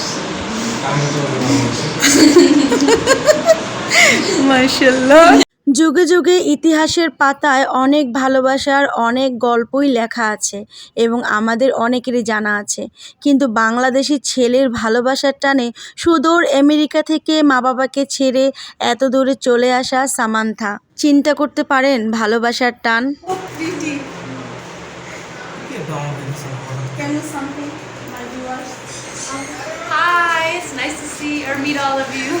মার্শাল্লাহ যুগে যুগে ইতিহাসের পাতায় অনেক ভালোবাসার অনেক গল্পই লেখা আছে এবং আমাদের অনেকেরই জানা আছে। কিন্তু বাংলাদেশি ছেলের ভালোবাসার টানে সুদূর আমেরিকা থেকে মা বাবাকে ছেড়ে এত দূরে চলে আসা সামান্থা। চিন্তা করতে পারেন ভালোবাসার টান? Nice to see or meet all of you.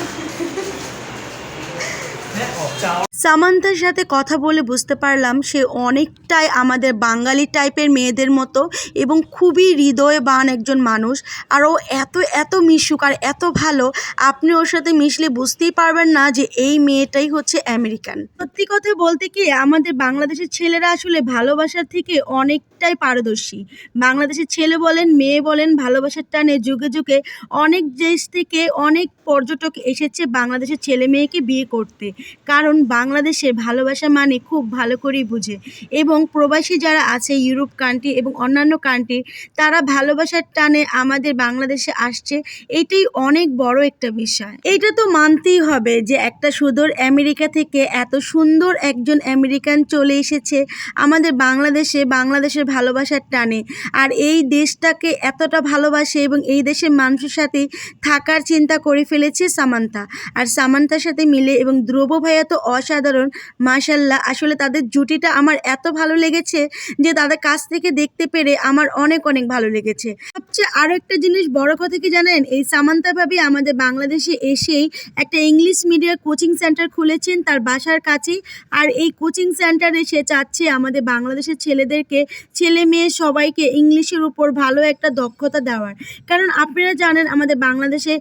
সামান্থার সাথে কথা বলে বুঝতে পারলাম সে অনেকটাই আমাদের বাঙালি টাইপের মেয়েদের মতো এবং খুবই হৃদয়বান একজন মানুষ। আর ও এত এত মিশুক আর এত ভালো, আপনি ওর সাথে মিশলে বুঝতেই পারবেন না যে এই মেয়েটাই হচ্ছে আমেরিকান। সত্যি কথা বলতে কি, আমাদের বাংলাদেশের ছেলেরা আসলে ভালোবাসার থেকে অনেকটাই পারদর্শী। বাংলাদেশের ছেলে বলেন, মেয়ে বলেন, ভালোবাসার টানে যুগে যুগে অনেক দেশ থেকে অনেক পর্যটক এসেছে বাংলাদেশের ছেলে মেয়েকে বিয়ে করতে। কারণ বাংলাদেশে ভালোবাসা মানে খুব ভালো করেই বুঝে। এবং প্রবাসী যারা আছে ইউরোপ কান্ট্রি এবং অন্যান্য কান্ট্রি তারা ভালোবাসার টানে আমাদের বাংলাদেশে আসছে। এটাই অনেক বড় একটা বিষয়। এটা তো মানতেই হবে যে একটা সুদূর আমেরিকা থেকে এত সুন্দর একজন আমেরিকান চলে এসেছে আমাদের বাংলাদেশে, বাংলাদেশের ভালোবাসার টানে। আর এই দেশটাকে এতটা ভালোবাসে এবং এই দেশের মানুষের সাথে থাকার চিন্তা করে ফেলেছে সামান্তা। আর সামান্তার সাথে মিলে এবং ধ্রুব ভাইয়া তো অসাধারণ, মাশাল্লাহ। আসলে তাদের জুটিটা আমার এত ভালো লেগেছে যে তাদের কাছ থেকে দেখতে পেরে আমার অনেক অনেক ভালো লেগেছে। সবচেয়ে আরও একটা জিনিস বড় কথা কি জানেন? এই সামান্তা ভাবি আমাদের বাংলাদেশে এসেই একটা ইংলিশ মিডিয়ার কোচিং সেন্টার খুলেছেন তার বাসার কাছেই। আর এই কোচিং সেন্টারে সে চাচ্ছে আমাদের বাংলাদেশের ছেলেদেরকে, ছেলে মেয়ে সবাইকে ইংলিশের উপর ভালো একটা দক্ষতা দেওয়ার। কারণ আপনারা জানেন আমাদের বাংলাদেশে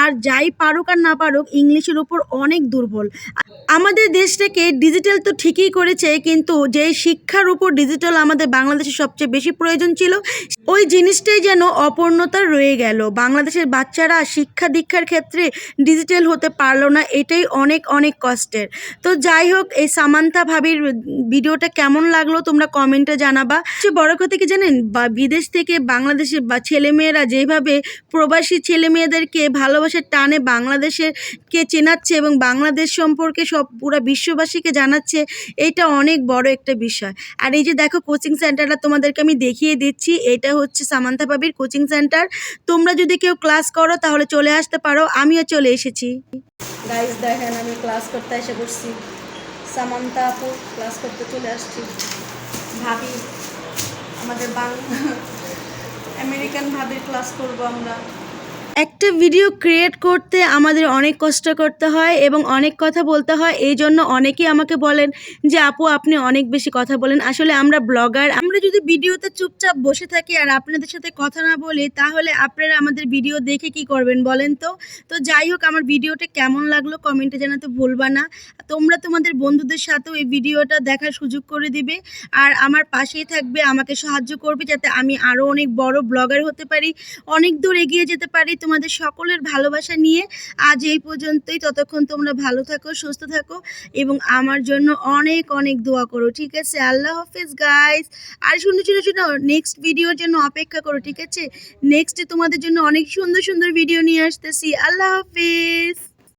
আর যাই পারুক আর না পারুক, ইংলিশের উপর অনেক দুর্বল। আমাদের দেশটাকে ডিজিটাল তো ঠিকই করেছে, কিন্তু যে শিক্ষার উপর ডিজিটাল আমাদের বাংলাদেশে সবচেয়ে বেশি প্রয়োজন ছিল, ওই জিনিসটাই যেন অপূর্ণতা রয়ে গেল। বাংলাদেশের বাচ্চারা শিক্ষা দীক্ষার ক্ষেত্রে ডিজিটাল হতে পারল না, এটাই অনেক অনেক কষ্টের। তো যাই হোক, এই সামান্তা ভাবির ভিডিওটা কেমন লাগল তোমরা কমেন্টে জানাবা। বড় কথা কি জানেন? বা বিদেশ থেকে বাংলাদেশের ছেলেমেয়েরা যেভাবে প্রবাসী ছেলে মেয়েদেরকে ভালোবাসার টানে বাংলাদেশের কে চেনাচ্ছে এবং বাংলাদেশ সম্পর্কে সব পুরো বিশ্ববাসীকে জানাচ্ছে, এটা অনেক বড় একটা বিষয়। আর এই যে দেখো কোচিং সেন্টারটা তোমাদেরকে আমি দেখিয়ে দিচ্ছি, এটা হচ্ছে সামান্তা ভাবির কোচিং সেন্টার। তোমরা যদি কেউ ক্লাস করো তাহলে চলে আসতে পারো, আমিও চলে এসেছি। গাইজ দেখেন আমি ক্লাস করতে এসে বসছি সামান্তা আপু ক্লাস করতে চলে আসছি। ভাবি, আমাদের বাং আমেরিকান ভাবির ক্লাস করব আমরা। একটা ভিডিও ক্রিয়েট করতে আমাদের অনেক কষ্ট করতে হয় এবং অনেক কথা বলতে হয়। এই জন্য অনেকেই আমাকে বলেন যে, আপু, আপনি অনেক বেশি কথা বলেন। আসলে আমরা ব্লগার আমরা যদি ভিডিওতে চুপচাপ বসে থাকি আর আপনাদের সাথে কথা না বলি, তাহলে আপনারা আমাদের ভিডিও দেখে কি করবেন বলেন তো? তো যাই হোক, আমার ভিডিওটা কেমন লাগল কমেন্টে জানাতে ভুলবা না। তোমরা তোমাদের বন্ধুদের সাথেও এই ভিডিওটা দেখার সুযোগ করে দিবে। আর আমার পাশেই থাকবে, আমাকে সাহায্য করবে যাতে আমি আরও অনেক বড় ব্লগার হতে পারি, অনেক দূর এগিয়ে যেতে পারি। তোমাদের সকলের ভালোবাসা নিয়ে আজ এই পর্যন্তই। ততক্ষণ তোমরা ভালো থাকো, সুস্থ থাকো এবং আমার জন্য অনেক অনেক দোয়া করো, ঠিক আছে? আল্লাহ হাফেজ গাইস আর শুনে শুনে শুনে নেক্সট ভিডিওর জন্য অপেক্ষা করো, ঠিক আছে? নেক্সটে তোমাদের জন্য অনেক সুন্দর সুন্দর ভিডিও নিয়ে আসতেছি। আল্লাহ হাফিজ।